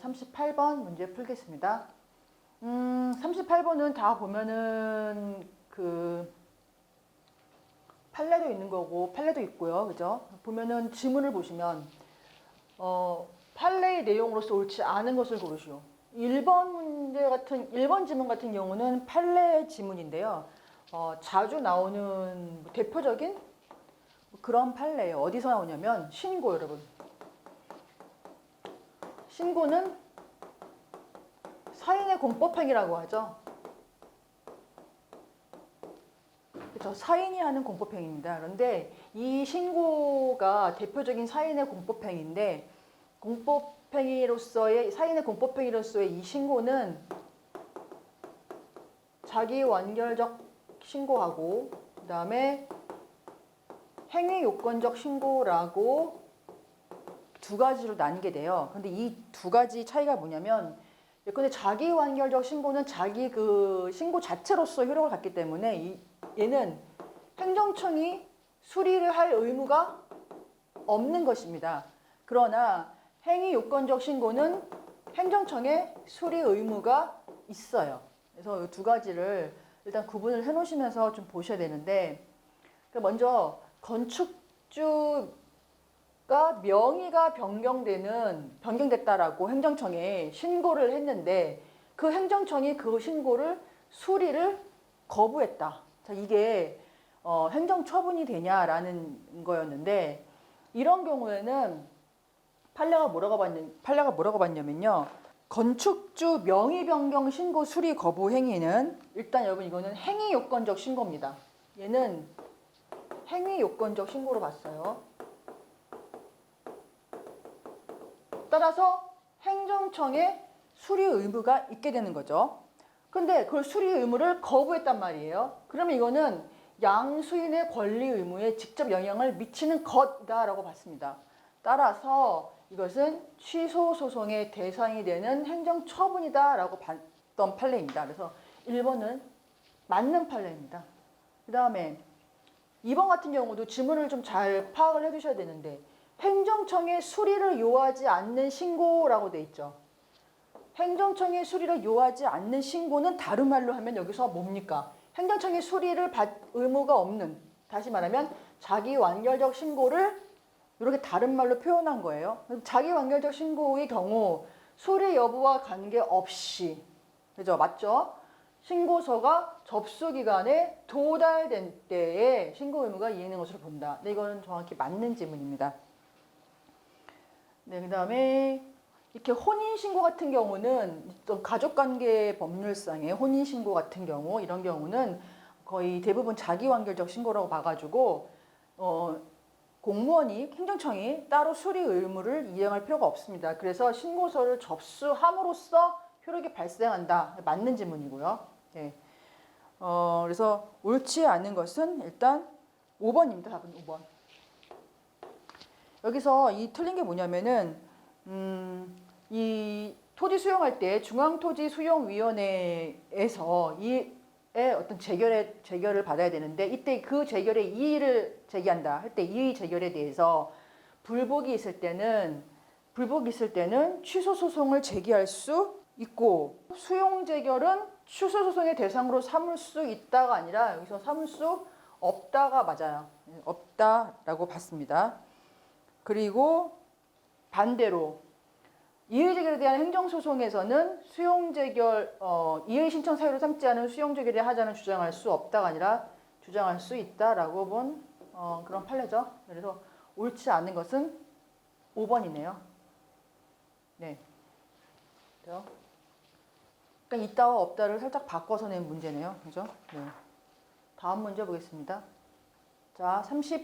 다음 38번 문제 풀겠습니다. 음, 38번은 다 보면은 그 판례도 있는 거고 판례도 있고요. 그죠? 보면은 지문을 보시면 어, 판례의 내용으로서 옳지 않은 것을 고르시오. 1번 문제 같은 1번 지문 같은 경우는 판례 지문인데요. 어, 자주 나오는 대표적인 그런 판례예요. 어디서 나오냐면 신고 여러분. 신고는 사인의 공법행위라고 하죠. 그렇죠. 사인이 하는 공법행위입니다. 그런데 이 신고가 대표적인 사인의 공법행위인데 공법행위로서의 사인의 공법행위로서의 이 신고는 자기 완결적 신고하고 그다음에 행위 요건적 신고라고 두 가지로 나뉘게 돼요. 근데 이 두 가지 차이가 뭐냐면 예컨대 자기 완결적 신고는 자기 그 신고 자체로서 효력을 갖기 때문에 이, 얘는 행정청이 수리를 할 의무가 없는 것입니다. 그러나 행위 요건적 신고는 행정청에 수리 의무가 있어요. 그래서 이두 가지를 일단 구분을 해 놓으시면서 좀 보셔야 되는데 그 먼저 건축주 가 명의가 변경되는 변경됐다라고 행정청에 신고를 했는데 그 행정청이 그 신고를 수리를 거부했다. 자, 이게 어, 행정처분이 되냐라는 거였는데 이런 경우에는 판례가 뭐라고 봤냐, 판례가 뭐라고 봤냐면요. 건축주 명의 변경 신고 수리 거부 행위는 일단 여러분 이거는 행위 요건적 신고입니다. 얘는 행위 요건적 신고로 봤어요. 따라서 행정청에 수리 의무가 있게 되는 거죠. 근데 그걸 수리 의무를 거부했단 말이에요. 그러면 이거는 양수인의 권리 의무에 직접 영향을 미치는 것이다라고 봤습니다. 따라서 이것은 취소 소송의 대상이 되는 행정 처분이다라고 봤던 판례입니다. 그래서 1번은 맞는 판례입니다. 그 다음에 2번 같은 경우도 지문을 좀 잘 파악을 해두셔야 되는데 행정청의 수리를 요하지 않는 신고라고 돼 있죠. 행정청의 수리를 요하지 않는 신고는 다른 말로 하면 여기서 뭡니까? 행정청의 수리를 받 의무가 없는 다시 말하면 자기 완결적 신고를 이렇게 다른 말로 표현한 거예요. 자기 완결적 신고의 경우 수리 여부와 관계없이 그죠? 맞죠? 신고서가 접수 기간에 도달된 때에 신고 의무가 이행된 것으로 본다. 네, 이거는 정확히 맞는 지문입니다. 네, 그다음에 이렇게 혼인 신고 같은 경우는 또 가족관계 법률상의 혼인 신고 같은 경우 이런 경우는 거의 대부분 자기 완결적 신고라고 봐가지고 어, 공무원이 행정청이 따로 수리 의무를 이행할 필요가 없습니다. 그래서 신고서를 접수함으로써 효력이 발생한다. 맞는 지문이고요. 네. 어, 그래서 옳지 않은 것은 일단 5번입니다. 답은 5번. 여기서 이 틀린 게 뭐냐면은 음, 이 토지 수용할 때 중앙토지 수용위원회에서 이의 어떤 재결의 재결을 받아야 되는데 이때 그 재결의 이의를 제기한다 할 때 이의 재결에 대해서 불복이 있을 때는 불복이 있을 때는 취소 소송을 제기할 수 있고 수용 재결은 취소 소송의 대상으로 삼을 수 있다가 아니라 여기서 삼을 수 없다가 맞아요. 없다라고 봤습니다. 그리고 반대로 이의 제결에 대한 행정 소송에서는 수용 제결 어, 이의 신청 사유로 삼지 않은 수용 제결에 하자는 주장할 수 없다가 아니라 주장할 수 있다라고 본 어, 그런 판례죠. 그래서 옳지 않은 것은 5번이네요. 네. 그죠? 그러니까 있다와 없다를 살짝 바꿔서 낸 문제네요. 그죠? 네. 다음 문제 보겠습니다. 자, 30